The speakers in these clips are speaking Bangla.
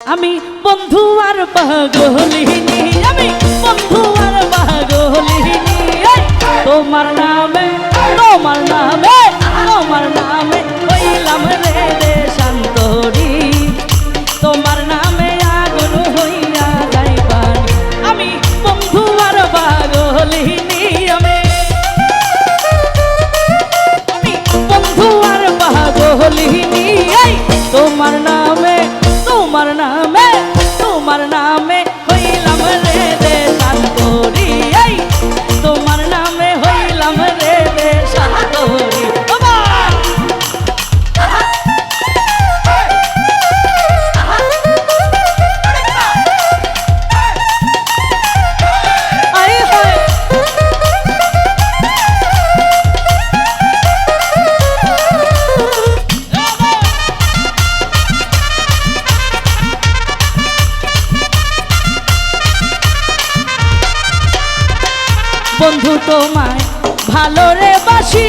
আমি বন্ধু আর পাগলিনি আমি বন্ধু আর পাগলিনি তোমার নামে তোমার নামে বন্ধু তোমায় ভালো রে বাসি।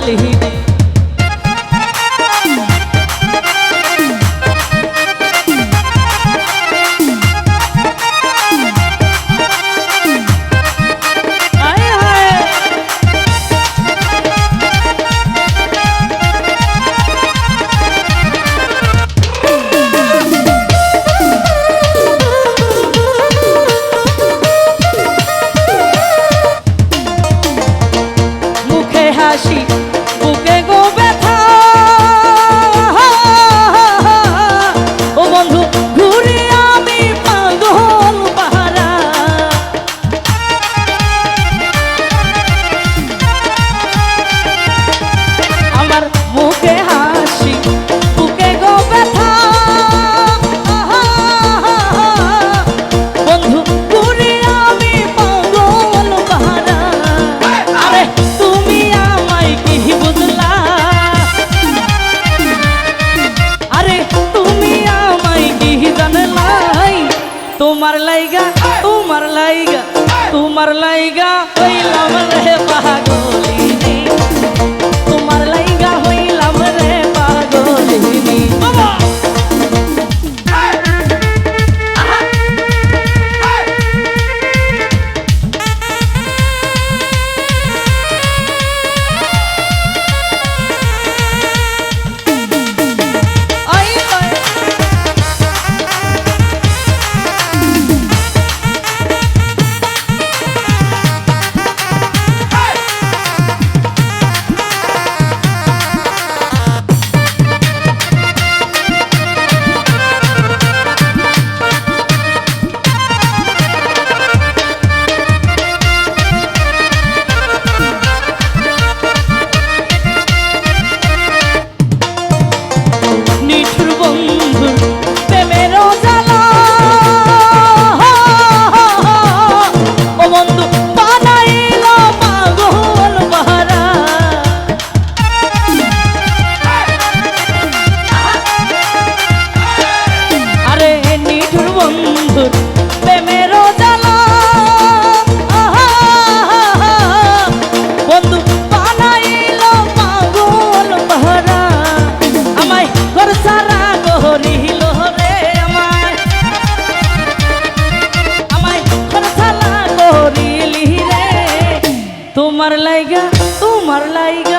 সাথী লাইগা তোমার লাইগা হইলাম রে পাগলি লাইগা তোমার লাইগা।